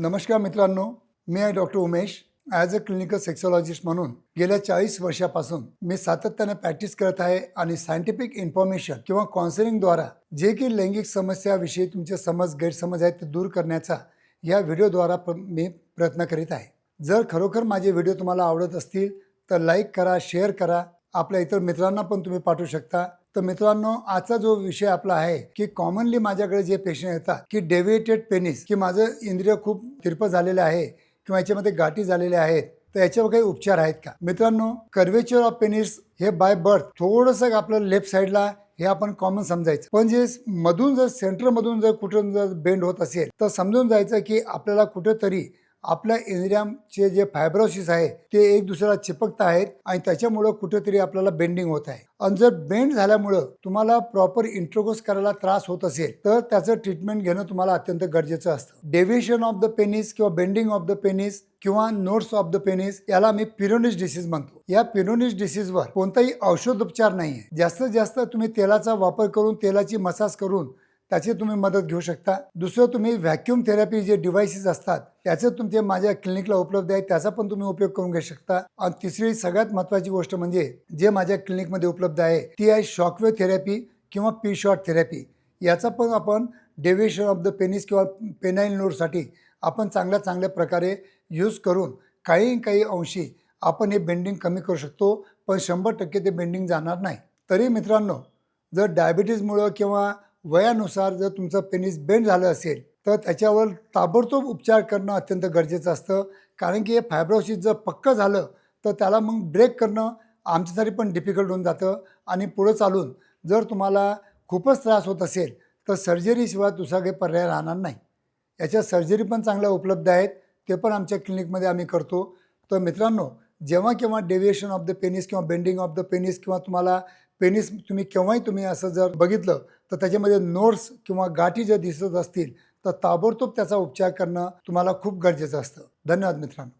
नमस्कार मित्रांनो मी आहे doctor Umesh. As a clinical sexologist म्हणून गेल्या चाळीस वर्षापासून मी सातत्याने प्रॅक्टिस करत आहे आणि सायंटिफिक इन्फॉर्मेशन किंवा काउन्सिलिंगद्वारा जे की लैंगिक समस्याविषयी तुमचे समज गैरसमज आहेत ते दूर करण्याचा या व्हिडिओद्वारा प्र मी प्रयत्न करीत आहे. जर खरोखर माझे व्हिडिओ तुम्हाला आवडत असतील तर लाईक करा शेअर करा. आपल्या इतर मित्रांना पण तुम्ही पाठवू शकता. तर मित्रांनो आजचा जो विषय आपला आहे की कॉमनली माझ्याकडे जे पेशंट येतात की डेव्हिएटेड पेनिस की माझं इंद्रिय खूप तिरपं झालेलं आहे किंवा याच्यामध्ये गाठी झालेल्या आहेत तर याच्यावर काही उपचार आहेत का? मित्रांनो कर्वेचर ऑफ पेनिस हे बाय बर्थ थोडंसं आपलं लेफ्ट साईडला हे आपण कॉमन समजायचं. पण जे मधून जर सेंटरमधून जर कुठून जर बेंड होत असेल तर समजून जायचं की आपल्याला कुठेतरी आपल्या इंद्रियांचे जे फायब्रोसिस आहे ते एक दुसऱ्याला चिपकत आहेत आणि त्याच्यामुळं कुठेतरी आपल्याला बेंडिंग होत आहे. आणि जर बेंड झाल्यामुळं तुम्हाला प्रॉपर इंट्रोगोस करायला त्रास होत असेल तर त्याचं ट्रीटमेंट घेणं तुम्हाला अत्यंत गरजेचं असतं. डेव्हिएशन ऑफ द पेनिस किंवा बेंडिंग ऑफ द पेनिस किंवा नोट्स ऑफ द पेनिस याला मी पिरोनिस डिसीज म्हणतो. या पिरोनिस डिसीजवर कोणताही औषधोपचार नाही आहे जास्तीत जास्त तुम्ही तेलाचा वापर करून तेलाची मसाज करून त्याची तुम्ही मदत घेऊ शकता. दुसरं तुम्ही व्हॅक्युम थेरपी जे डिव्हाइसेस असतात त्याचे तुमचे माझ्या क्लिनिकला उपलब्ध आहे त्याचा पण तुम्ही उपयोग करून घेऊ शकता. आणि तिसरी सगळ्यात महत्त्वाची गोष्ट म्हणजे जे माझ्या क्लिनिकमध्ये उपलब्ध आहे ती आहे शॉकवे थेरपी किंवा पी शॉट थेरपी याचा पण आपण डेव्हिएशन ऑफ द पेनिस किंवा पेनाईल नोडसाठी आपण चांगल्या चांगल्या प्रकारे यूज करून काही काही अंशी आपण हे बेंडिंग कमी करू शकतो पण शंभर टक्के ते बेंडिंग जाणार नाही. तरी मित्रांनो जर डायबिटीजमुळं किंवा वयानुसार जर तुमचं पेनिस बेंड झालं असेल तर त्याच्यावर ताबडतोब उपचार करणं अत्यंत गरजेचं असतं. कारण की हे फायब्रोसिस जर पक्कं झालं तर त्याला मग ब्रेक करणं आमच्यासाठी पण डिफिकल्ट होऊन जातं. आणि पुढं चालून जर तुम्हाला खूपच त्रास होत असेल तर सर्जरीशिवाय दुसरा काही पर्याय राहणार नाही. याच्या सर्जरी पण चांगल्या उपलब्ध आहेत ते पण आमच्या क्लिनिकमध्ये आम्ही करतो. तर मित्रांनो जेव्हा केव्हा डेव्हिएशन ऑफ द पेनिस किंवा बेंडिंग ऑफ द पेनिस किंवा तुम्हाला पेनिस तुम्ही केव्हाही तुम्ही असं जर बघितलं तर त्याच्यामध्ये नोट्स किंवा गाठी जर दिसत असतील तर ताबडतोब त्याचा उपचार करणं तुम्हाला खूप गरजेचं असतं. धन्यवाद मित्रांनो.